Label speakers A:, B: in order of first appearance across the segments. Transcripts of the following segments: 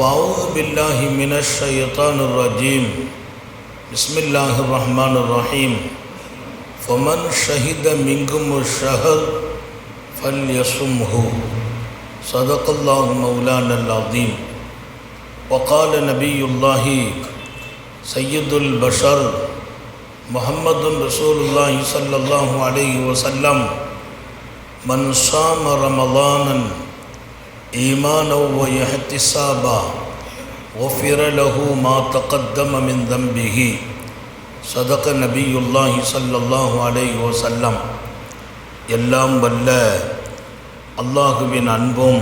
A: فاعوذ بالله من الشيطان الرجيم. بسم الله الرحمن الرحيم. فمن شهد منكم الشهر فليصمه. صدق الله مولانا العظيم. وقال نبي الله سيد البشر محمد رسول الله صلى الله عليه وسلم من صام رمضاناً إيمانا واحتسابا غفر له ما تقدم من ذنبه صدق نبي الله صلى الله عليه وسلم எல்லாம் வல்ல அல்லாஹுவின் அன்பும்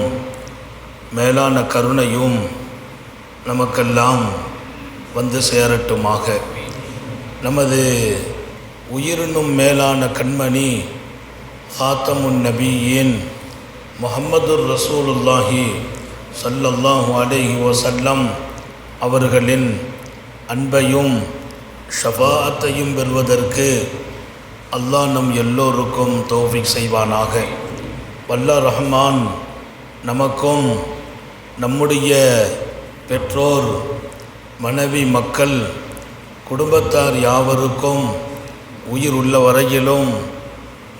A: மேலான கருணையும் நமக்கெல்லாம் வந்து சேரட்டுமாக நமது உயிரினும் மேலான கண்மணி ஹாத்தமுன் நபியின் முஹம்மதுர் ரசூலுல்லாஹி சல்லல்லாஹு அலேஹி வசல்லம் அவர்களின் அன்பையும் ஷபாத்தையும் பெறுவதற்கு அல்லாஹ் நம் எல்லோருக்கும் தோஃபிக் செய்வானாக. வல்ல ரஹ்மான் நமக்கும் நம்முடைய பெற்றோர் மனைவி மக்கள் குடும்பத்தார் யாவருக்கும் உயிர் உள்ள வரையிலும்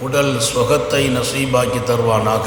A: உடல் சுகத்தை நசீபாக்கி தருவானாக.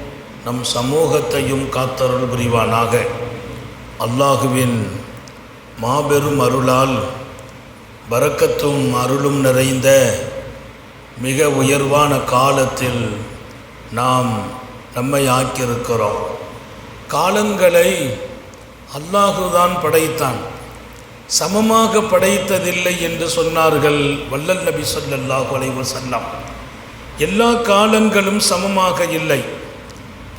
A: நம் சமூகத்தையும் காத்தருள் புரிவானாக. அல்லாஹுவின் மாபெரும் அருளால் வரக்கத்தும் அருளும் நிறைந்த மிக உயர்வான காலத்தில் நாம் நம்மை ஆக்கியிருக்கிறோம். காலங்களை அல்லாஹுதான் படைத்தான். சமமாக படைத்ததில்லை என்று சொன்னார்கள் வல்லல் நபி சொல்லல்லாஹு அலைவசல்லாம் எல்லா காலங்களும் சமமாக இல்லை.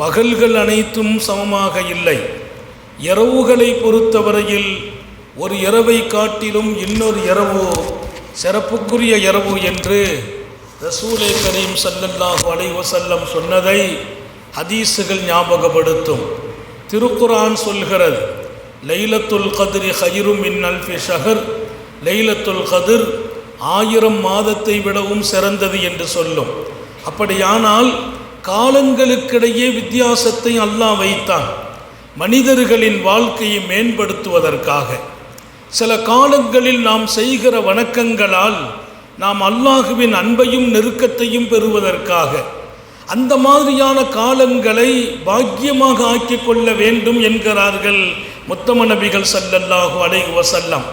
A: பகல்கள் அனைத்தும் சமமாக இல்லை. இரவுகளை பொறுத்தவரையில் ஒரு இரவை காட்டிலும் இன்னொரு இரவு சிறப்புக்குரிய இரவு என்று ரசூலை கரீம் சல்லல்லாஹு அலைவசல்லம் சொன்னதை ஹதீஸுகள் ஞாபகப்படுத்தும். திருக்குரான் சொல்கிறது லைலத்துல் கதிரி ஹயிரும் மின் அல்ஃபி ஷஹர் லைலத்துல் கதிர் ஆயிரம் மாதத்தை விடவும் சிறந்தது என்று சொல்லும். அப்படியானால் காலங்களுக்கிடையே வித்தியாசத்தை அல்லாஹ் வைத்தான். மனிதர்களின் வாழ்க்கையை மேம்படுத்துவதற்காக. சில காலங்களில் நாம் செய்கிற வணக்கங்களால் நாம் அல்லாஹுவின் அன்பையும் நெருக்கத்தையும் பெறுவதற்காக. அந்த மாதிரியான காலங்களை பாக்கியமாக ஆக்கி கொள்ள வேண்டும் என்கிறார்கள் முத்தம நபிகள் சல்லல்லாஹு அலைஹு வசல்லம்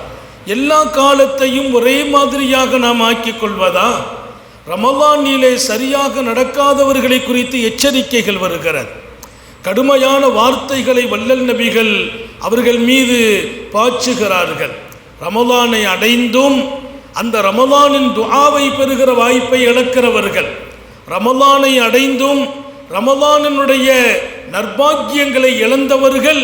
A: எல்லா காலத்தையும் ஒரே மாதிரியாக நாம் ஆக்கிக் கொள்வதா? ரமலானிலே சரியாக நடக்காதவர்களை குறித்து எச்சரிக்கைகள் வருகிறது. கடுமையான வார்த்தைகளை வல்லல் நபிகள் அவர்கள் மீது பாய்ச்சுகிறார்கள். ரமலானை அடைந்தும் அந்த ரமலானின் துஆவை பெறுகிற வாய்ப்பை இழக்கிறவர்கள். ரமலானை அடைந்தும் ரமலானினுடைய நர்பாக்கியங்களை இழந்தவர்கள்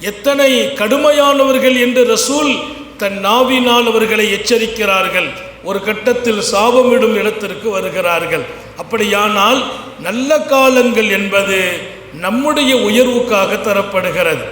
A: எத்தனை கடுமையானவர்கள் என்று ரசூல் தன் நாவினால் அவர்களை எச்சரிக்கிறார்கள். ஒரு கட்டத்தில் சாபமிடும் இடத்திற்கு வருகிறார்கள். அப்படியானால் நல்ல காலங்கள் என்பது நம்முடைய உயர்வுக்காக தரப்படுகிறது.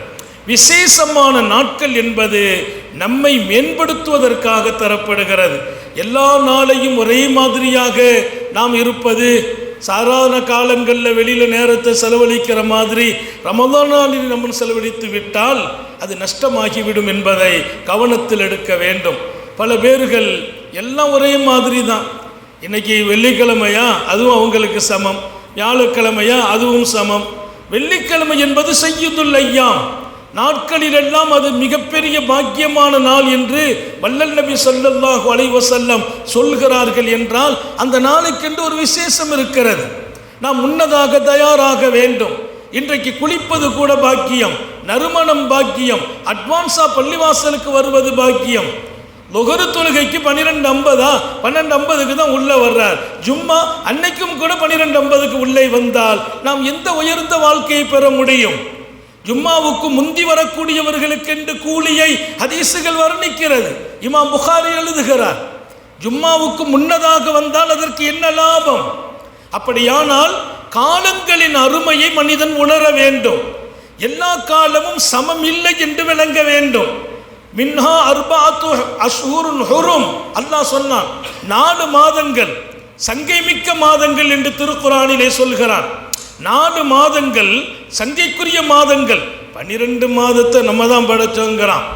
A: விசேஷமான நாட்கள் என்பது நம்மை மேம்படுத்துவதற்காக தரப்படுகிறது. எல்லா நாளையும் ஒரே மாதிரியாக நாம் இருப்பது சாதாரண காலங்களில் வெளியில் நேரத்தை செலவழிக்கிற மாதிரி ரமதான் நாளில் நம்ம செலவழித்து விட்டால் அது நஷ்டமாகிவிடும் என்பதை கவனத்தில் எடுக்க வேண்டும். பல பேர்கள் எல்லாம் ஒரே மாதிரி தான் இன்னைக்கு வெள்ளிக்கிழமையா? அதுவும் அவங்களுக்கு சமம். வியாழக்கிழமையா? அதுவும் சமம். வெள்ளிக்கிழமை என்பது செய்யுதுல் ஐயாம். நாட்களிலெல்லாம் அது மிகப்பெரிய பாக்கியமான நாள் என்று வல்லல் நபி சொல்லல்லாஹு அலைவசல்லம் சொல்கிறார்கள் என்றால் அந்த நாளுக்கென்று ஒரு விசேஷம் இருக்கிறது. நாம் முன்னதாக தயாராக வேண்டும். இன்றைக்கு குளிப்பது கூட பாக்கியம். நறுமணம் பாக்கியம். அட்வான்ஸா பள்ளிவாசலுக்கு வருவது பாக்கியம். நுகரு தொழுகைக்கு பன்னிரெண்டு ஐம்பதா? பன்னெண்டு ஐம்பதுக்கு தான் உள்ளே வர்றார். ஜும்மா அன்னைக்கும் கூட பன்னிரெண்டு ஐம்பதுக்கு உள்ளே வந்தால் நாம் எந்த உயர்ந்த வாழ்க்கையை பெற முடியும்? ஜும்மாவுக்கு முந்தி வரக்கூடியவர்களுக்கென்று கூலியை ஹதீசுகள் வர்ணிக்கிறது. இமாம் புகாரி எழுதுகிறார் ஜும்மாவுக்கு முன்னதாக வந்தால் அதற்கு என்ன லாபம்? அப்படியானால் காலங்களின் அருமையை மனிதன் உணர வேண்டும். எல்லா காலமும் சமம் இல்லை என்று விளங்க வேண்டும். மின்ஹா அர்பாத்து அஷ்ஹூருன் ஹுரும். அல்லாஹ் சொன்னான் நாலு மாதங்கள் சங்கை மிக்க மாதங்கள் என்று திருக்குறானிலே சொல்கிறான். நாலு மாதங்கள் சங்கைக்குரிய மாதங்கள் பனிரெண்டு மாதத்தை நம்ம தான் படைச்சோங்கிறான்.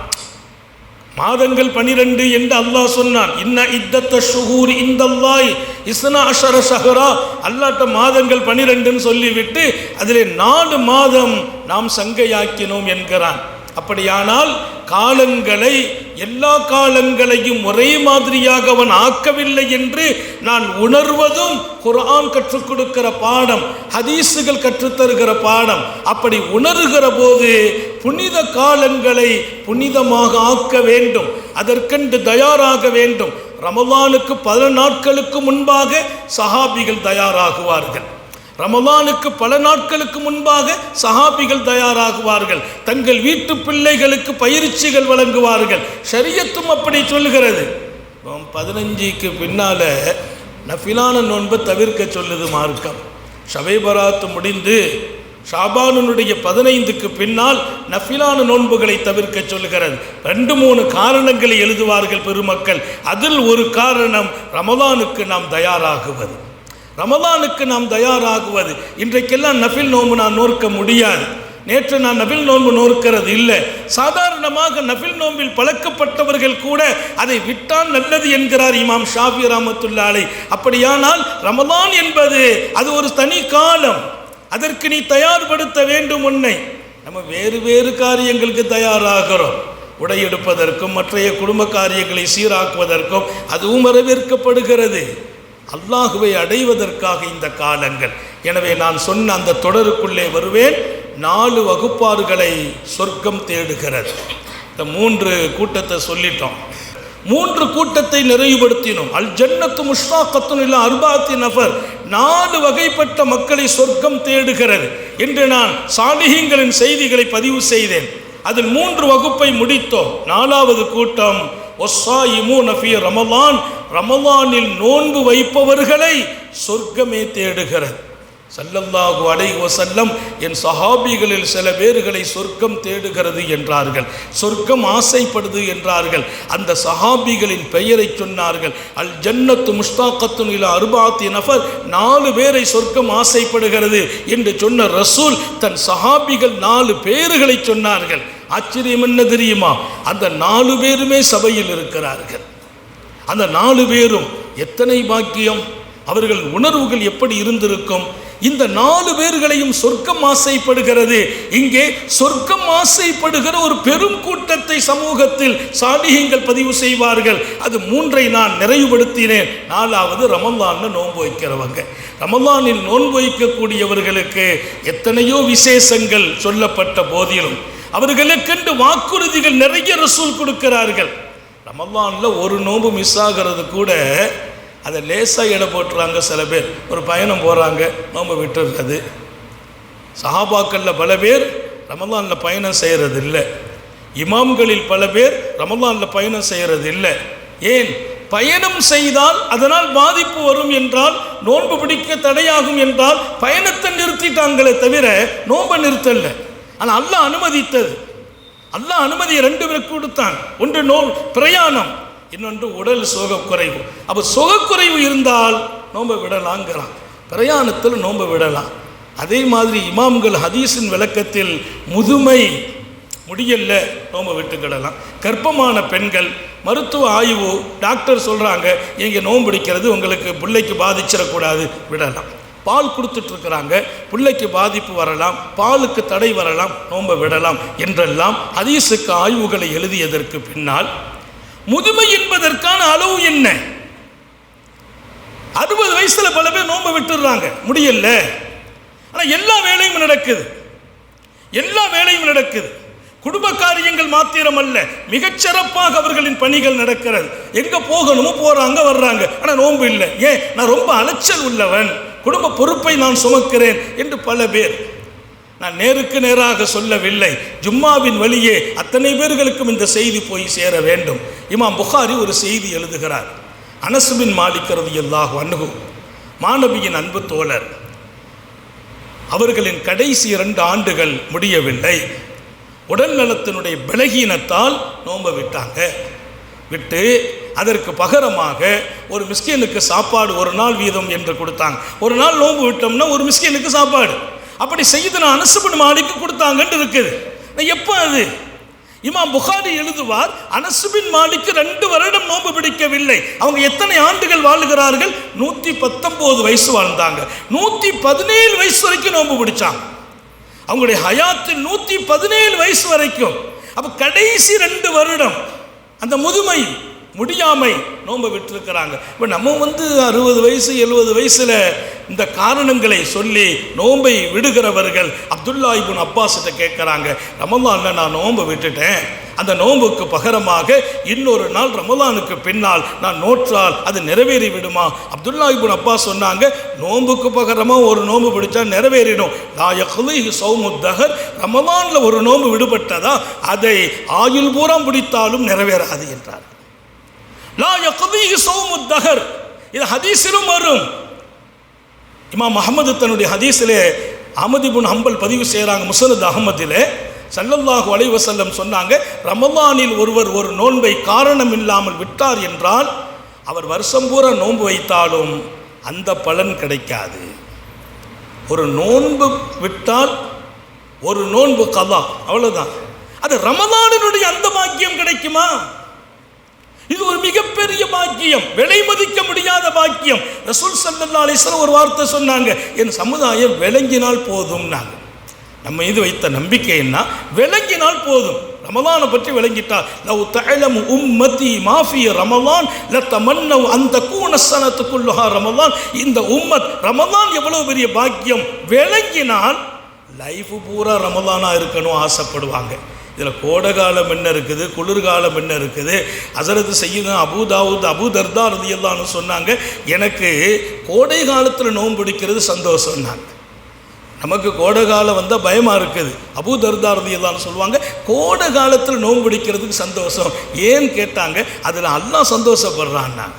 A: மாதங்கள் பனிரெண்டு என்று அல்லாஹ் சொன்னான் இன்ன இத்தத்த ஷுகூர் இந்தல்லாய் இஸ்னா அஷர ஷஹரா. அல்லாட்ட மாதங்கள் பனிரெண்டுன்னு சொல்லிவிட்டு அதிலே நாலு மாதம் நாம் சங்கையாக்கினோம் என்கிறான். அப்படியானால் காலங்களை எல்லா காலங்களையும் ஒரே மாதிரியாக அவன் ஆக்கவில்லை என்று நான் உணர்வதும் குரான் கற்றுக் கொடுக்கிற பாடம் ஹதீஸுகள் கற்றுத்தருகிற பாடம். அப்படி உணர்கிற போது புனித காலங்களை புனிதமாக ஆக்க வேண்டும். அதற்கென்று தயாராக வேண்டும். ரமவானுக்கு பல நாட்களுக்கு முன்பாக சஹாபிகள் தயாராகுவார்கள். ரமலானுக்கு பல நாட்களுக்கு முன்பாக சஹாபிகள் தயாராகுவார்கள். தங்கள் வீட்டு பிள்ளைகளுக்கு பயிற்சிகள் வழங்குவார்கள். ஷரியத்தும் அப்படி சொல்லுகிறது. பதினஞ்சுக்கு பின்னால நஃபிலான நோன்பை தவிர்க்க சொல்லுது மார்க்கம். ஷபை பராத்து முடிந்து ஷாபானுடைய பதினைந்துக்கு பின்னால் நஃபிலான நோன்புகளை தவிர்க்க சொல்லுகிறது. ரெண்டு மூணு காரணங்களை எழுதுவார்கள் பெருமக்கள். அதில் ஒரு காரணம் ரமதானுக்கு நாம் தயாராகுவது. ரமலானுக்கு நாம் தயாராகுவது. இன்றைக்கெல்லாம் நஃபில் நோன்பு நான் நோர்க்க முடியாது. நேற்று நான் நபில் நோன்பு நோக்கிறது இல்லை. சாதாரணமாக நபில் நோன்பில் பழக்கப்பட்டவர்கள் கூட அதை விட்டால் நல்லது என்கிறார் இமாம் ஷாஃபி ராமத்துல்லாலை அப்படியானால் ரமதான் என்பது அது ஒரு தனி காலம். அதற்கு நீ தயார்படுத்த வேண்டும் உன்னை. நம்ம வேறு வேறு காரியங்களுக்கு தயாராகிறோம். உடை எடுப்பதற்கும் மற்றைய குடும்ப காரியங்களை சீராக்குவதற்கும் அதுவும் வரவேற்கப்படுகிறது. அல்லாஹுவை அடைவதற்காக இந்த காலங்கள். எனவே நான் சொன்ன அந்த தொடருக்குள்ளே வருவேன். நாலு வகுப்பாறுகளை சொர்க்கம் தேடுகிறது. இந்த மூன்று கூட்டத்தை சொல்லிட்டோம். மூன்று கூட்டத்தை நிறைவுபடுத்தினோம். அல் ஜன்னத்து முஷ்டாக்கத்துன் இல்லை அர்பாத்தி நபர் நாலு வகைப்பட்ட மக்களை சொர்க்கம் தேடுகிறது என்று நான் சாலிகங்களின் செய்திகளை பதிவு செய்தேன். அதில் மூன்று வகுப்பை முடித்தோம். நாலாவது கூட்டம் ரமலான். ரமலானில் நோன்பு வைப்பவர்களை சொர்க்கமே தேடுகிறது. சல்லல்லாஹு அலைஹி வசல்லம் என் சஹாபிகளில் சில பேர்களை சொர்க்கம் தேடுகிறது என்றார்கள். சொர்க்கம் ஆசைப்படுது என்றார்கள். அந்த சஹாபிகளின் பெயரை சொன்னார்கள். அல் ஜன்னத்து முஸ்தாக்கத்துன் இல்ல அருபாத்தி நபர் நாலு பேரை சொர்க்கம் ஆசைப்படுகிறது என்று சொன்ன ரசூல் தன் சஹாபிகள் நாலு பேர்களை சொன்னார்கள். ஆச்சரியம் என்ன தெரியுமா? அந்த நாலு பேருமே சபையில் இருக்கிறார்கள். அந்த நாலு பேரும் எத்தனை பாக்கியம்? அவர்கள் உணர்வுகள் எப்படி இருந்திருக்கும்? இந்த நாலு பேர்களையும் சொர்க்கம் ஆசைப்படுகிறது. இங்கே சொர்க்கம் ஆசைப்படுகிற ஒரு பெரும் கூட்டத்தை சமூகத்தில் சாலிகங்கள் பதிவு செய்வார்கள். அது மூன்றை நான் நிறைவுபடுத்தினேன். நாலாவது ரமலான்ல நோன்பு வைக்கிறவங்க. ரமலானில் நோன்பு வைக்கக்கூடியவர்களுக்கு எத்தனையோ விசேஷங்கள் சொல்லப்பட்ட போதிலும் அவர்களுக்கென்று வாக்குறுதிகள் நிறைய ரசூல் கொடுக்கிறார்கள். ரமலானில் ஒரு நோன்பு மிஸ் ஆகிறது கூட அதை லேசாக எடை போட்டுறாங்க சில பேர். ஒரு பயணம் போகிறாங்க நோன்பு விட்டுறது. சஹாபாக்களில் பல பேர் ரமலானில் பயணம் செய்கிறது இல்லை இமாம்களில் பல பேர் ரமலானில் பயணம் செய்கிறது இல்லை ஏன்? பயணம் செய்தால் அதனால் பாதிப்பு வரும் என்றால் நோன்பு பிடிக்க தடையாகும் என்றால் பயணத்தை நிறுத்திட்டாங்களே தவிர நோன்பை நிறுத்தலை. ஆனால் அல்லாஹ் அனுமதித்தது. அல்லாஹ் அனுமதியை ரெண்டு பேருக்கு கொடுத்தான். ஒன்று நோ பிரயாணம். இன்னொன்று உடல் சோகக்குறைவு. அப்போ சுகக்குறைவு இருந்தால் நோன்பை விடலாங்கிறான். பிரயாணத்தில் நோன்பை விடலாம். அதே மாதிரி இமாம்கள் ஹதீஸின் விளக்கத்தில் முதுமை முடியல நோன்பை விட்டுக்கிடலாம் கர்ப்பமான பெண்கள் மருத்துவ ஆய்வு டாக்டர் சொல்கிறாங்க இங்கே நோன்பு பிடிக்கிறது உங்களுக்கு பிள்ளைக்கு பாதிச்சிடக்கூடாது விடலாம். பால் கொடுத்துட்ருக்குறாங்க. பிள்ளைக்கு பாதிப்பு வரலாம் பாலுக்கு தடை வரலாம் நோம்ப விடலாம் என்றெல்லாம் ஹதீஸுக்கு ஆய்வுகளை எழுதியதற்கு பின்னால் முதுமை என்பதற்கான அளவு என்ன? அறுபது வயசுல பல பேர் நோம்ப விட்டுடுறாங்க. முடியல. ஆனா எல்லா வேலையும் நடக்குது. எல்லா வேலையும் நடக்குது. குடும்ப காரியங்கள் மாத்திரம் அல்ல மிகச்சிறப்பாக அவர்களின் பணிகள் நடக்கிறது. எங்க போகணுமோ போறாங்க வர்றாங்க. ஆனா நோன்பு இல்லை. ஏன்? நான் ரொம்ப அலைச்சல் உள்ளவன். குடும்ப பொறுப்பை நான் சுமக்கிறேன் என்று பல பேர். நான் நேருக்கு நேராக சொல்லவில்லை. ஜும்மாவின் வழியே அத்தனை பேர்களுக்கும் இந்த செய்தி போய் சேர வேண்டும். இமாம் புகாரி ஒரு செய்தி எழுதுகிறார். அனசுபின் மாலிக்கிறது எல்லாஹ் அணுகு மாணவியின் அன்பு தோழர் அவர்களின் கடைசி இரண்டு ஆண்டுகள் முடியவில்லை. உடல் நலத்தினுடைய பலகீனத்தால் நோம்ப விட்டாங்க. விட்டு அதற்கு பகரமாக ஒரு மிஸ்கினுக்கு சாப்பாடு ஒரு நாள் வீதம் என்று கொடுத்தாங்க. ஒரு நாள் நோன்பு விட்டோம்னா ஒரு மிஸ்கினுக்கு சாப்பாடு. அப்படி செய்து நான் அனசுபின் மாலிக்கு கொடுத்தாங்கன்னு இருக்குது. நான் எப்போ அது? இமாம் புகாரி எழுதுவார் அனசுபின் மாலிக்கு ரெண்டு வருடம் நோன்பு பிடிக்கவில்லை. அவங்க எத்தனை ஆண்டுகள் வாழுகிறார்கள்? நூற்றி பத்தொம்போது வயசு வாழ்ந்தாங்க. நூற்றி பதினேழு வயசு வரைக்கும் நோன்பு பிடிச்சாங்க. அவங்களுடைய ஹயாத்து நூற்றி பதினேழு வயசு வரைக்கும். அப்போ கடைசி ரெண்டு வருடம் அந்த முதுமை முடியாமை நோன்பை விட்டுருக்கிறாங்க. இப்போ நம்ம வந்து அறுபது வயசு எழுபது வயசில் இந்த காரணங்களை சொல்லி நோன்பை விடுகிறவர்கள் அப்துல்லா இபுன் அப்பாஸ்கிட்ட கேட்குறாங்க ரமலானில் நான் நோன்பை விட்டுட்டேன். அந்த நோன்புக்கு பகரமாக இன்னொரு நாள் ரமலானுக்கு பின்னால் நான் நோற்றால் அது நிறைவேறி விடுமா? அப்துல்லா இபுன் அப்பா சொன்னாங்க நோன்புக்கு பகரமாக ஒரு நோன்பு பிடிச்சா நிறைவேறிடும். லாயகுலி சௌமுத்தகர் ரமலானில் ஒரு நோன்பு விடுபட்டதா? அதை ஆயுள் பூரம் பிடித்தாலும் நிறைவேறாது என்றார். லா யக்தீஹி சௌமுத்தஹர் இது ஹதீஸிலும் வரும். இமாம் அஹமது தன்னுடைய ஹதீஸிலே அமதிபுன் ஹம்பல் பதிவு செய்கிறாங்க முசனத் அகமதிலே சல்லல்லாஹு அலைவசல்லம் சொன்னாங்க ரமலானில் ஒருவர் ஒரு நோன்பை காரணம் இல்லாமல் விட்டார் என்றால் அவர் வருஷம் பூரா நோன்பு வைத்தாலும் அந்த பலன் கிடைக்காது. ஒரு நோன்பு விட்டால் ஒரு நோன்பு கதா அவ்வளோதான் அது ரமதானினுடைய அந்த பாக்கியம் கிடைக்குமா? இது ஒரு மிகப்பெரிய பாக்கியம். விலை மதிக்க முடியாத பாக்கியம். ரசூல் சல்லல்லா அலிஸ்லாம் ஒரு வார்த்தை சொன்னாங்க. என் சமுதாயம் விளங்கினால் போதும்னாங்க. நம்ம இது வைத்த நம்பிக்கைன்னா விளங்கினால் போதும். ரமலானை பற்றி விளங்கிட்டால் லவ் தஅலம் உம்மதி மாஃபி ரமலான் லத்தமன்னவ் அந்த கூனசனத்துக்குள்ளுஹா ரமலான். இந்த உம்மத் ரமலான் எவ்வளவு பெரிய பாக்கியம்? விளங்கினால் லைஃப் பூரா ரமலானா இருக்கணும் ஆசைப்படுவாங்க. இதில் கோடைகாலம் என்ன இருக்குது குளிர்காலம் என்ன இருக்குது அசரத்து செய்யுதான் அபுதாவுத் அபு தர்தா ரதியல்லான்னு சொன்னாங்க எனக்கு கோடை காலத்தில் நோன்பு பிடிக்கிறது சந்தோஷம்னாங்க. நமக்கு கோடை காலம் வந்தால் பயமாக இருக்குது. அபு தர்தா ரதியல்லான்னு சொல்லுவாங்க கோடை காலத்தில் நோன்பு பிடிக்கிறதுக்கு சந்தோஷம். ஏன்னு கேட்டாங்க அதில் எல்லாம் சந்தோஷப்படுறான்னாங்க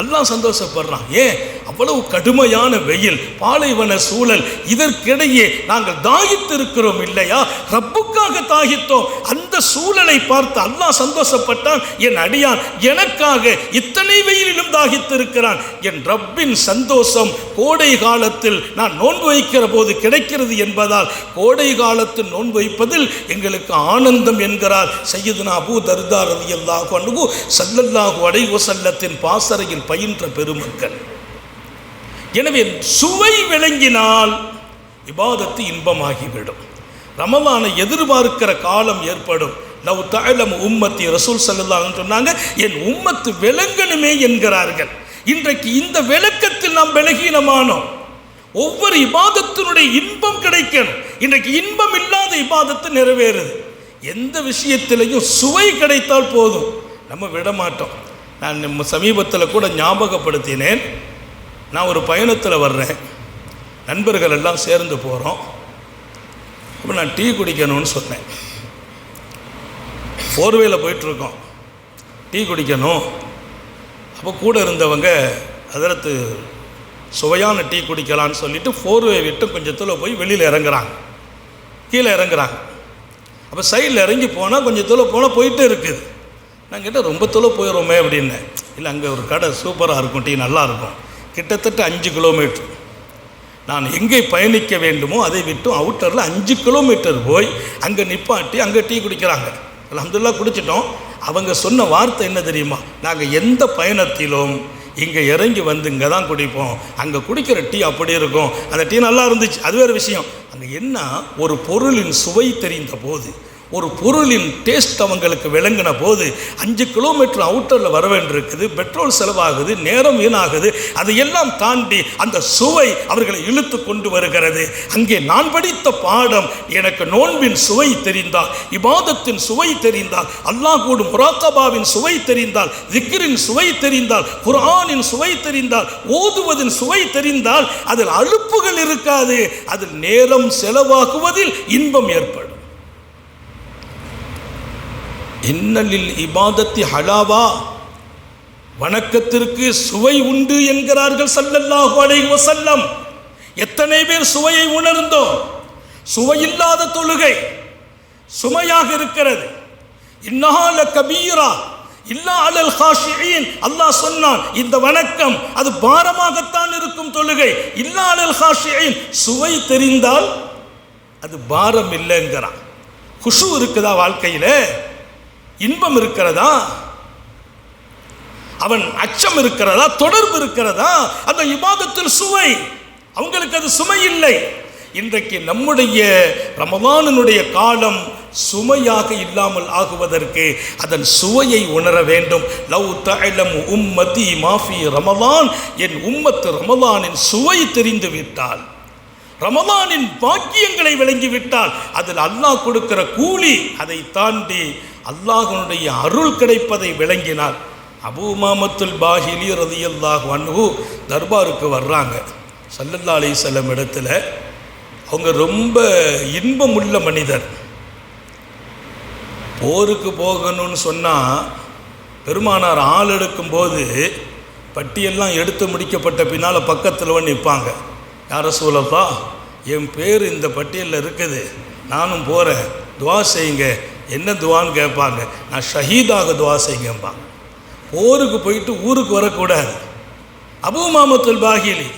A: அல்லாஹ் சந்தோஷப்படுறான். ஏன்? அவ்வளவு கடுமையான வெயில் பாலைவன சூழல் இதற்கிடையே நாங்கள் தாகித்திருக்கிறோம் இல்லையா? ரப்புக்காக தாகித்தோம். அந்த சூழலை பார்த்து அல்லாஹ் சந்தோஷப்பட்டான். என் அடியான் எனக்காக இத்தனை வெயிலிலும் தாகித்திருக்கிறான். என் ரப்பின் சந்தோஷம் கோடை காலத்தில் நான் நோன்பு வைக்கிற போது கிடைக்கிறது என்பதால் கோடை காலத்தில் நோன்பு வைப்பதில் எங்களுக்கு ஆனந்தம் என்கிறார் சையதுனா அபூ தர்தா ரதியல்லாஹு அனுகு ஸல்லல்லாஹு அடைவு வஸல்லத்தின் பாசறையில் பயின்ற பெருமக்கள். எனவே சுவை விளங்கினால் விவாதத்து இன்பமாகிவிடும். ரமலானை எதிர்பார்க்கிற காலம் ஏற்படும். லவ் தாழம் உம்மத்தி ரசூல் ஸல்லல்லாஹு சொன்னாங்க என் உம்மத்து விளங்கணுமே என்கிறார்கள். இன்றைக்கு இந்த விளக்கத்தில் நாம் விலகீனமானோம். ஒவ்வொரு இபாதத்தினுடைய இன்பம் கிடைக்கணும். இன்றைக்கு இன்பம் இல்லாத இபாதத்து நிறைவேறுது. எந்த விஷயத்திலையும் சுவை கிடைத்தால் போதும். நம்ம விட மாட்டோம் நான் நம்ம சமீபத்தில் கூட ஞாபகப்படுத்தினேன். நான் ஒரு பயணத்தில் வர்றேன். நண்பர்கள் எல்லாம் சேர்ந்து போகிறோம் அப்போ நான் டீ குடிக்கணும்னு சொன்னேன். ஃபோர்வேயில் போயிட்டுருக்கோம். டீ குடிக்கணும். அப்போ கூட இருந்தவங்க அதற்கு சுவையான டீ குடிக்கலான்னு சொல்லிட்டு ஃபோர்வே விட்டு கொஞ்சத்தில் போய் வெளியில் இறங்குறாங்க. கீழே இறங்குறாங்க. அப்போ சைடில் இறங்கி போனால் கொஞ்சம் தூரம் போனால் போயிட்டே இருக்குது. நான் கேட்டால் ரொம்ப தூரம் போயிடுறோமே அப்படின்னேன் இல்லை அங்கே ஒரு கடை சூப்பராக இருக்கும் டீ நல்லா இருக்கும். கிட்டத்தட்ட அஞ்சு கிலோமீட்டர். நான் எங்கே பயணிக்க வேண்டுமோ அதை விட்டு அவுட்டரில் அஞ்சு கிலோமீட்டர் போய் அங்கே நிப்பாட்டி அங்கே டீ குடிக்கிறாங்க. அலமதுல்லா குடிச்சிட்டோம். அவங்க சொன்ன வார்த்தை என்ன தெரியுமா? நாங்கள் எந்த பயணத்திலும் இங்கே இறங்கி வந்து இங்கே தான் குடிப்போம். அங்கே குடிக்கிற டீ அப்படி இருக்கும். அந்த டீ நல்லா இருந்துச்சு. அது வேறு விஷயம். அங்கே என்ன? ஒரு பொருளின் சுவை தெரிந்த போது ஒரு பொருளின் டேஸ்ட் அவங்களுக்கு விளங்கின போது அஞ்சு கிலோமீட்டர் அவுட்டரில் வர வேண்டியிருக்குது பெட்ரோல் செலவாகுது நேரம் வீணாகுது அதையெல்லாம் தாண்டி அந்த சுவை அவர்களை இழுத்து கொண்டு வருகிறது. அங்கே நான் படித்த பாடம் எனக்கு நோன்பின் சுவை தெரிந்தால் இபாதத்தின் சுவை தெரிந்தால் அல்லாஹ் கூடும் முராக்கபாவின் சுவை தெரிந்தால் திக்ரின் சுவை தெரிந்தால் குரானின் சுவை தெரிந்தால் ஓதுவதின் சுவை தெரிந்தால் அதில் அலுப்புகள் இருக்காது. அதில் நேரம் செலவாகுவதில் இன்பம் ஏற்படும். இன்னலில் இபாதத்தி ஹலாவா. வணக்கத்திற்கு சுவை உண்டு என்கிறார்கள் சல்லல்லாஹு அலைஹி வஸல்லம். எத்தனை பேர் சுவையை உணர்ந்தோம்? சுவையில்லாத தொழுகை சுமையாக இருக்கிறது. இன்னால கபீரா இல்லா அலல் ஹாஷியின். அல்லாஹ் சொன்னான் இந்த வணக்கம் அது பாரமாகத்தான் இருக்கும் தொழுகை. இல்லா அலல் ஹாஷியின். சுவை தெரிந்தால் அது பாரம் இல்லைங்கிறான். குஷு இருக்குதா வாழ்க்கையில? இன்பம் இருக்கிறதா? அவன் அச்சம் இருக்கிறதா? தொடர்பு இருக்கிறதா? அந்த இபாதத்தில் சுவை. அவங்களுக்கு அது சுமை இல்லை. இன்றைக்கு நம்முடைய ரமதானனுடைய காலம் சுமையாக இல்லாமல் ஆகுவதற்கு அதன் சுவையை உணர வேண்டும். லவ் தஅலம் உம்மதி மாஃபி ரமதான் என் உம்மத்து ரமதானின் சுவை தெரிந்து விட்டால் ரமதானின் பாக்கியங்களை விளங்கிவிட்டால் அதில் அல்லாஹ் கொடுக்கிற கூலி அதை தாண்டி அல்லாஹனுடைய அருள் கிடைப்பதை விளங்கினார் அபூ மாமத்துல் பாஹிலி ரதியல்லாஹ் அன்பு தர்பாருக்கு வர்றாங்க. சல்லல்லா அலைஹிஸ்ஸலாம் இடத்துல அவங்க ரொம்ப இன்பமுள்ள மனிதர். போருக்கு போகணும்னு சொன்னால் பெருமானார் ஆள் எடுக்கும்போது பட்டியெல்லாம் எடுத்து முடிக்கப்பட்ட பின்னால் பக்கத்தில் வந்து நிற்பாங்க யார சூழப்பா என் பேர் இந்த பட்டியலில் இருக்குது. நானும் போகிறேன் துவா செய்யுங்க. என்ன துவான்னு கேட்பாங்க. நான் ஷஹீதாக துவா செய்யுங்கம்பாங்க போருக்கு போயிட்டு ஊருக்கு வரக்கூடாது. அபூ மாமத்துல் பாகிலி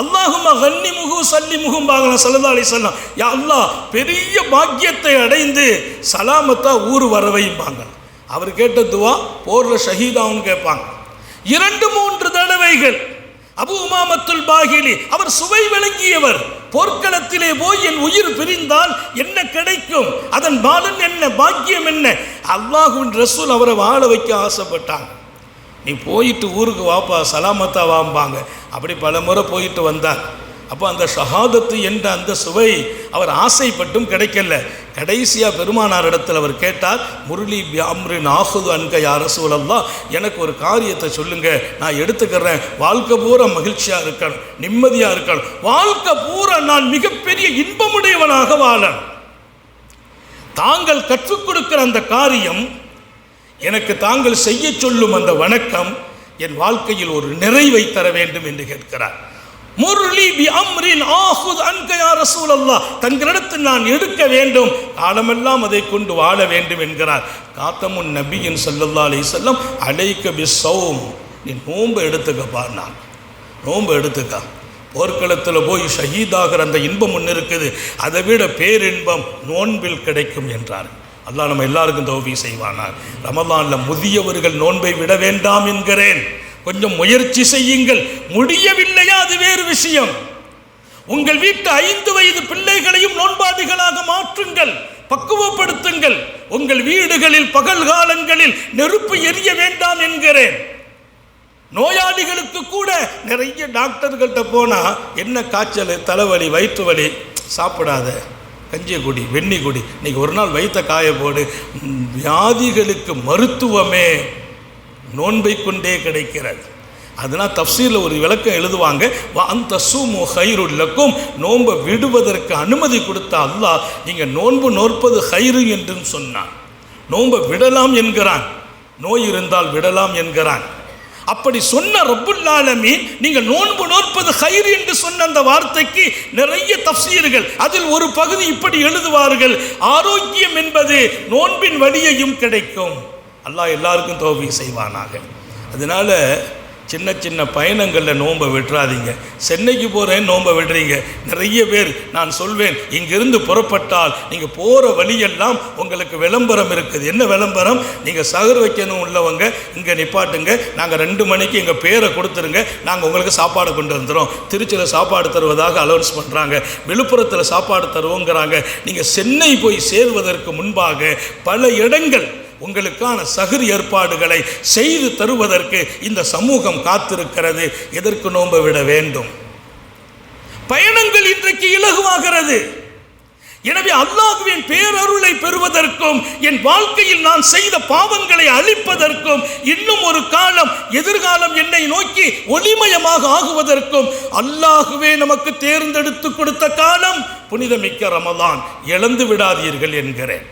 A: அல்லாஹுமா கன்னி முகு சல்லி முகும் பாகலாம் சல்லா அலி சொல்லாம் யா அல்லாஹ் பெரிய பாக்கியத்தை அடைந்து சலாமத்தா ஊர் வரவையும்பாங்க. அவர் கேட்ட துவா போரில் ஷஹீதாவும் கேட்பாங்க. இரண்டு மூன்று தடவைகள் அபு உமாமத்துல் பாகிலி அவர் சுவை விளங்கியவர். போர்க்களத்திலே போய் என் உயிர் பிரிந்தால் என்ன கிடைக்கும்? அதன் பாலன் என்ன? பாக்கியம் என்ன? அல்லாஹுவின் ரசூல் அவரை வாழ வைக்க ஆசைப்பட்டாங்க நீ போயிட்டு ஊருக்கு வாப்பா சலாமத்தா வாம்பாங்க. அப்படி பல முறை போயிட்டு வந்தார் அப்போ அந்த ஷஹாதத்து என்ற அந்த சுவை அவர் ஆசைப்பட்டும் கிடைக்கல. கடைசியாக பெருமானார் இடத்துல அவர் கேட்டார் முரளி அம்ரு நாகுது அன்க யார சூழல்லாம் எனக்கு ஒரு காரியத்தை சொல்லுங்க நான் எடுத்துக்கிறேன். வாழ்க்கை பூரா மகிழ்ச்சியாக இருக்கணும் நிம்மதியாக இருக்கணும். வாழ்க்கை பூரா நான் மிகப்பெரிய இன்பமுடையவனாக வாழணும். தாங்கள் கற்றுக் கொடுக்கிற அந்த காரியம் எனக்கு தாங்கள் செய்ய சொல்லும் அந்த வணக்கம் என் வாழ்க்கையில் ஒரு நிறைவை தர வேண்டும் என்று கேட்கிறார். முர்லி பி அம்ரின் ஆஹுத் அன்க யா தங்களிடத்தில் நான் எடுக்க வேண்டும். காலமெல்லாம் அதை கொண்டு வாழ வேண்டும் என்கிறார். காத்தமுன் நபியின் சல்லல்லா அலி செல்லம் அழைக்க பி சௌம் நீ நோன்பு எடுத்துக்கப்பா நான். நோன்பு எடுத்துக்க. போர்க்களத்தில் போய் ஷஹீதாகிற அந்த இன்பம் ஒன்று இருக்குது. அதை விட பேரின்பம் நோன்பில் கிடைக்கும் என்றார். அல்லாஹ் நம்ம எல்லாருக்கும் தௌபி செய்வானார் ரமலானில் முதியவர்கள் நோன்பை விட வேண்டாம் என்கிறேன். கொஞ்சம் முயற்சி செய்யுங்கள். முடியவில்லையா அது வேறு விஷயம். உங்கள் வீட்டு ஐந்து வயது பிள்ளைகளையும் நோன்பாதிகளாக மாற்றுங்கள். பக்குவப்படுத்துங்கள். உங்கள் வீடுகளில் பகல் காலங்களில் நெருப்பு எரிய வேண்டாம் என்கிறேன். நோயாளிகளுக்கு கூட நிறைய டாக்டர்கள்ட்ட போனால் என்ன காய்ச்சல்? தலைவலி வயிற்று வலி சாப்பிடாத. கஞ்சிய குடி வெண்ணி குடி. இன்னைக்கு ஒரு நாள் வைத்த காய போடு. வியாதிகளுக்கு மருத்துவமே. நோன்பை கொண்டே கிடைக்கிறது. அதனால் தப்சீரில் ஒரு விளக்கம் எழுதுவாங்க அந்த சூமு ஹைருல்லக்கும் நோன்பை விடுவதற்கு அனுமதி கொடுத்த அல்லாஹ் நீங்கள் நோன்பு நோற்பது ஹைரு என்றும் சொன்னான். நோன்பை விடலாம் என்கிறான். நோய் இருந்தால் விடலாம் என்கிறான். அப்படி சொன்ன ரப்புல் நீங்கள் நோன்பு நோற்பது ஹைர் என்று சொன்ன அந்த வார்த்தைக்கு நிறைய தப்சீர்கள். அதில் ஒரு பகுதி இப்படி எழுதுவார்கள் ஆரோக்கியம் என்பது நோன்பின் வழியையும் கிடைக்கும். அல்லாஹ் எல்லாருக்கும் தோல்வி செய்வானாக. அதனால சின்ன சின்ன பயணங்களில் நோன்பை விட்டுறாதீங்க. சென்னைக்கு போகிறேன் நோன்பை விடுறீங்க. நிறைய பேர் நான் சொல்வேன் இங்கிருந்து புறப்பட்டால் நீங்கள் போகிற வழியெல்லாம் உங்களுக்கு விளம்பரம் இருக்குது. என்ன விளம்பரம்? நீங்கள் சகர் வைக்கணும் உள்ளவங்க இங்கே நிப்பாட்டுங்க. நாங்கள் ரெண்டு மணிக்கு எங்கள் பேரை கொடுத்துருங்க. நாங்கள் உங்களுக்கு சாப்பாடு கொண்டு வந்துடும் திருச்சியில் சாப்பாடு தருவதாக அலௌன்ஸ் பண்ணுறாங்க விழுப்புரத்தில் சாப்பாடு தருவோங்கிறாங்க. நீங்கள் சென்னை போய் சேருவதற்கு முன்பாக பல இடங்கள் உங்களுக்கான சகுர் ஏற்பாடுகளை செய்து தருவதற்கு இந்த சமூகம் காத்திருக்கிறது. எதற்கு நோன்பை விட வேண்டும்? பயணங்கள் இன்றைக்கு இலகுவாகிறது. எனவே அல்லாஹுவின் பேரருளை பெறுவதற்கும் என் வாழ்க்கையில் நான் செய்த பாவங்களை அழிப்பதற்கும் இன்னும் ஒரு காலம் எதிர்காலம் என்னை நோக்கி ஒளிமயமாக ஆகுவதற்கும் அல்லாஹுவே நமக்கு தேர்ந்தெடுத்து கொடுத்த காலம் புனிதமிக்க ரமதான் இழந்து விடாதீர்கள் என்கிறேன்.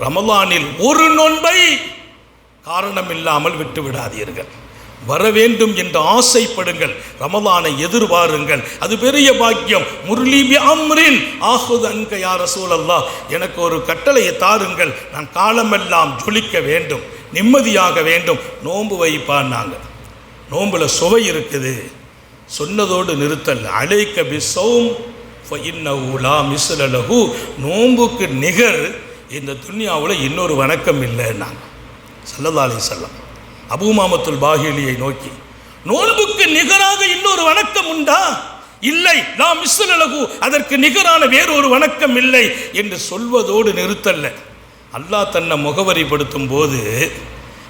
A: ரமலானில் ஒரு நோன்பை காரணம் இல்லாமல் விட்டு விடாதீர்கள் வர வேண்டும் என்று ஆசைப்படுங்கள். ரமலானை எதிர்பாருங்கள். அது பெரிய பாக்கியம். முரளிபி அம்ரின் ஆஹுது அன்க யார சூழல்லா எனக்கு ஒரு கட்டளையை தாருங்கள். நான் காலமெல்லாம் ஜொலிக்க வேண்டும். நிம்மதியாக வேண்டும். நோன்பு வைப்பான்னாங்க நோம்பில் சுவை இருக்குது. சொன்னதோடு நிறுத்தல். அழைக்க பிசௌம் உலா மிஸ்லலஹு நோன்புக்கு நிகர் இந்த துன்யாவில் இன்னொரு வணக்கம் இல்லைன்னாங்க சல்லல்லா அலைஹி வஸல்லம் அபூமாமத்துல் பாகிலியை நோக்கி நோன்புக்கு நிகராக இன்னொரு வணக்கம் உண்டா? இல்லை. நாம் மிஸ்லலகு அதற்கு நிகரான வேறொரு வணக்கம் இல்லை என்று சொல்வதோடு நிறுத்தல்ல. அல்லாஹ் தன்னை முகவரிப்படுத்தும் போது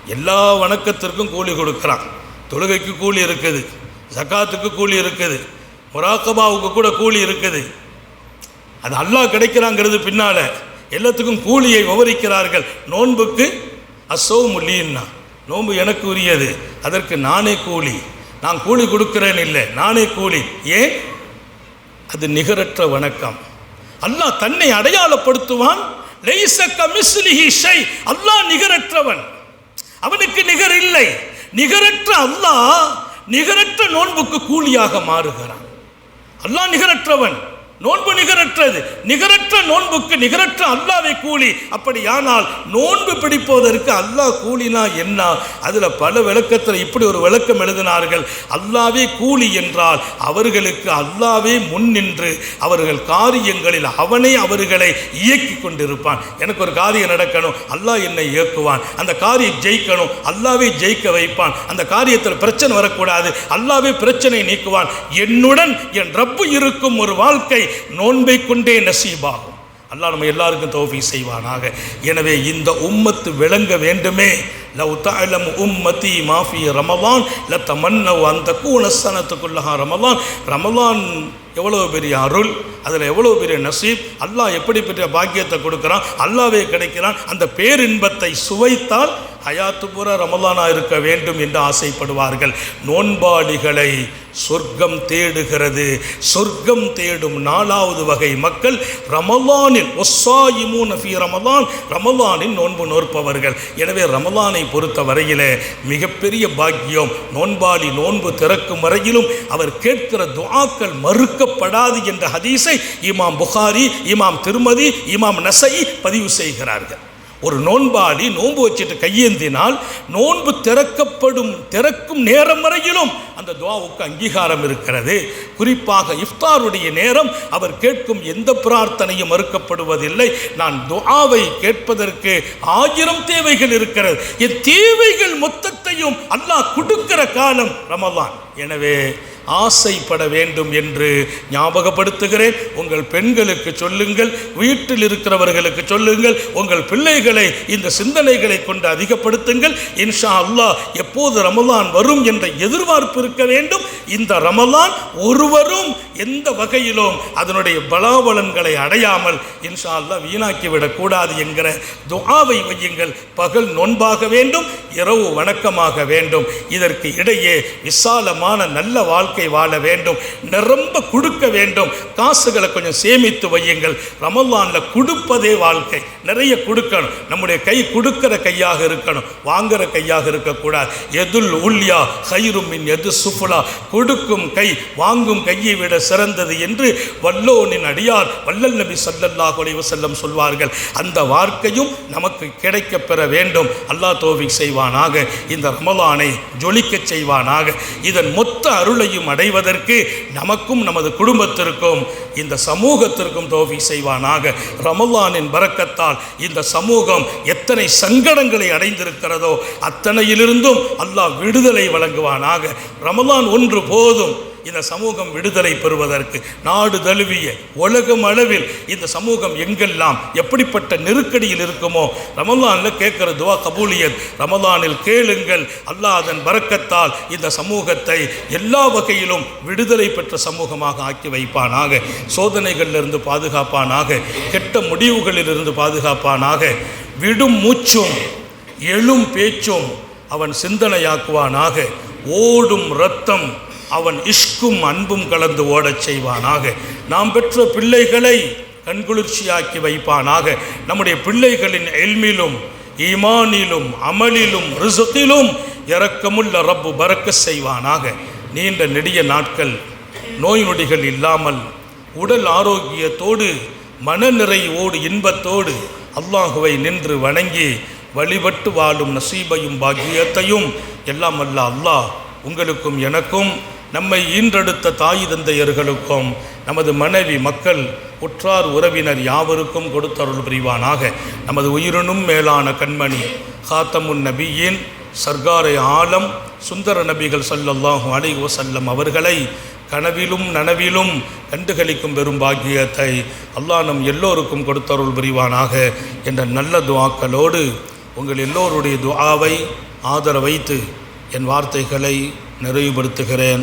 A: எல்லா வணக்கத்திற்கும் கூலி கொடுக்குறான். தொழுகைக்கு கூலி இருக்குது ஜக்காத்துக்கு கூலி இருக்குது முராக்கபாவுக்கு கூட கூலி இருக்குது. அது அல்லாஹ் கிடைக்கிறாங்கிறது பின்னால எல்லாத்துக்கும் கூலியை விவரிக்கிறார்கள். நோன்புக்கு அசோ முல்லின்னா நோன்பு எனக்கு உரியது அதற்கு நானே கூலி. நான் கூலி கொடுக்கிறேன் இல்லை நானே கூலி. ஏன்? அது நிகரற்ற வணக்கம். அல்லாஹ் தன்னை அடையாளப்படுத்துவான். அல்லாஹ் நிகரற்றவன். அவனுக்கு நிகர் இல்லை. நிகரற்ற அல்லாஹ் நிகரற்ற நோன்புக்கு கூலியாக மாறுகிறான். அல்லாஹ் நிகரற்றவன். நோன்பு நிகரற்றது. நிகரற்ற நோன்புக்கு நிகரற்ற அல்லாவை கூலி. அப்படியானால் நோன்பு பிடிப்பதற்கு அல்லாஹ் கூலினா என்ன? அதில் பல விளக்கத்தில் இப்படி ஒரு விளக்கம் எழுதினார்கள். அல்லாவே கூலி என்றால் அவர்களுக்கு அல்லாவே முன் நின்று அவர்கள் காரியங்களில் அவனே அவர்களை இயக்கி கொண்டிருப்பான். எனக்கு ஒரு காரியம் நடக்கணும். அல்லாஹ் என்னை இயக்குவான். அந்த காரியம் ஜெயிக்கணும். அல்லாவே ஜெயிக்க வைப்பான். அந்த காரியத்தில் பிரச்சனை வரக்கூடாது. அல்லாவே பிரச்சனை நீக்குவான். என்னுடன் என் ரப்பு இருக்கும் ஒரு வாழ்க்கை நோன்பை கொண்டே நசீபாகும். அல்லாஹ் நம்ம எல்லாருக்கும் தோஃபி செய்வானாக. எனவே இந்த உம்மத்து விளங்க வேண்டுமே. லவ் தஅலம் உம்மதி மாஃபி ரமலான் ல தமன்னவ் அந்த கூணஸ்தானத்துக்குள்ளஹா ரமலான். ரமலான் எவ்வளோ பெரிய அருள் அதில் எவ்வளோ பெரிய நசீப் அல்லாஹ் எப்படி பெரிய பாக்கியத்தை கொடுக்குறான் அல்லாவே கிடைக்கிறான் அந்த பேரின்பத்தை சுவைத்தால் ஹயாத்து பூரா ரமலானாக இருக்க வேண்டும் என்று ஆசைப்படுவார்கள். நோன்பாளிகளை சொர்க்கம் தேடுகிறது. சொர்க்கம் தேடும் நாலாவது வகை மக்கள் ரமலானில் ஒஸ்ஸாயிமு நஃபி ரமலான் ரமலானில் நோன்பு நோற்பவர்கள். எனவே ரமலானை பொறுத்த வரையிலே மிகப்பெரிய பாக்கியம் நோன்பாளி நோன்பு திறக்கும் வரையிலும் அவர் கேட்கிற துவாக்கள் மறுக்கப்படாது என்ற ஹதீஸை இமாம் புகாரி இமாம் திருமதி இமாம் நசை பதிவு செய்கிறார்கள். ஒரு நோன்பாளி நோன்பு வச்சுட்டு கையேந்தினால் நோன்பு திறக்கப்படும் திறக்கும் நேரம் வரையிலும் அந்த துவாவுக்கு அங்கீகாரம் இருக்கிறது. குறிப்பாக இஃப்தாருடைய நேரம் அவர் கேட்கும் எந்த பிரார்த்தனையும் மறுக்கப்படுவதில்லை. நான் துவாவை கேட்பதற்கு ஆயிரம் தேவைகள் இருக்கிறது. என் தேவைகள் மொத்தத்தையும் அல்லாஹ் கொடுக்கிற காலம் ரமலான். எனவே ஆசைப்பட வேண்டும் என்று ஞாபகப்படுத்துகிறேன். உங்கள் பெண்களுக்கு சொல்லுங்கள் வீட்டில் இருக்கிறவர்களுக்கு சொல்லுங்கள் உங்கள் பிள்ளைகளை இந்த சிந்தனைகளை கொண்டு அதிகப்படுத்துங்கள். இன்ஷா அல்லாஹ் எப்போது ரமலான் வரும் என்ற எதிர்பார்ப்பு இருக்க வேண்டும். இந்த ரமலான் ஒருவரும் எந்த வகையிலும் அதனுடைய பலாபலன்களை அடையாமல் இன்ஷா அல்லாஹ் வீணாக்கிவிடக்கூடாது என்கிற துஆவை வையுங்கள். பகல் நோன்பாக வேண்டும் இரவு வணக்கமாக வேண்டும். இதற்கு இடையே விசாலமான நல்ல வாழ்க்கை வாழ்க்கை வாழ வேண்டும் நிரம்ப கொடுக்க வேண்டும். காசுகளை கொஞ்சம் சேமித்து வையுங்கள். ரமல்லானில் கொடுப்பதே வாழ்க்கை. நிறைய கொடுக்கணும். நம்முடைய கை கொடுக்கிற கையாக இருக்கணும். வாங்குற கையாக இருக்கக்கூடாது. எதுல் உல்யா ஹைரும் மின் எது சுஃபுலா. கொடுக்கும் கை வாங்கும் கையை விட சிறந்தது என்று வல்லோனின் அடியார் வல்லல் நபி ஸல்லல்லாஹு அலைஹி செல்லம் சொல்வார்கள். அந்த வார்க்கையும் நமக்கு கிடைக்க பெற வேண்டும். அல்லாஹ் தோஃபிக் செய்வானாக. இந்த ரமலானை ஜொலிக்கச் செய்வானாக. இதன் மொத்த அருளையும் அடைவதற்கு நமக்கும் நமது குடும்பத்திற்கும் இந்த சமூகத்திற்கும் தோஃபி செய்வானாக. ரமலானின் பறக்கத்தால் இந்த சமூகம் எத்தனை சங்கடங்களை அடைந்திருக்கிறதோ அத்தனையிலிருந்தும் அல்லாஹ் விடுதலை வழங்குவானாக. ரமலான் ஒன்று போதும். இந்த சமூகம் விடுதலை பெறுவதற்கு நாடு தழுவிய உலகம் அளவில் இந்த சமூகம் எங்கெல்லாம் எப்படிப்பட்ட நெருக்கடியில் இருக்குமோ ரமலானில் கேட்குற துவா கபூலியத் ரமலானில் கேளுங்கள் அல்லாஹ் அதன் பறக்கத்தால் இந்த சமூகத்தை எல்லா வகையிலும் விடுதலை பெற்ற சமூகமாக ஆக்கி வைப்பானாக சோதனைகளிலிருந்து பாதுகாப்பானாக கெட்ட முடிவுகளிலிருந்து பாதுகாப்பானாக விடும் மூச்சும் எழும் பேச்சும் அவன் சிந்தனையாக்குவானாக ஓடும் ரத்தம் அவன் இஷ்கும் அன்பும் கலந்து ஓடச் செய்வானாக. நாம் பெற்ற பிள்ளைகளை கண்குளிர்ச்சியாக்கி வைப்பானாக. நம்முடைய பிள்ளைகளின் எல்மிலும் ஈமானிலும் அமலிலும் ரிசுக்கிலும் இறக்கமுள்ள ரப்பு பறக்க செய்வானாக. நீண்ட நெடிய நாட்கள் நோய் நொடிகள் இல்லாமல் உடல் ஆரோக்கியத்தோடு மனநிறைவோடு இன்பத்தோடு அல்லாஹுவை நின்று வணங்கி வழிபட்டு வாழும் நசீபையும் பாக்கியத்தையும் எல்லாம் அல்ல அல்லாஹ் உங்களுக்கும் எனக்கும் நம்மை ஈன்றெடுத்த தாய் தந்தையர்களுக்கும் நமது மனைவி மக்கள் உற்றார் உறவினர் யாவருக்கும் கொடுத்தருள் புரிவானாக. நமது உயிரினும் மேலான கண்மணி ஹாத்தமுன் நபியின் சர்க்காரை ஆலம் சுந்தர நபிகள் ஸல்லல்லாஹு அலை வசல்லம் அவர்களை கனவிலும் நனவிலும் கண்டுகளிக்கும் பெரும் பாக்கியத்தை அல்லாஹ் நம் எல்லோருக்கும் கொடுத்தருள் புரிவானாக என்ற நல்ல துவாக்களோடு உங்கள் எல்லோருடைய துவாவை ஆதரவைத்து என் வார்த்தைகளை நிறைவுபடுத்துகிறேன்.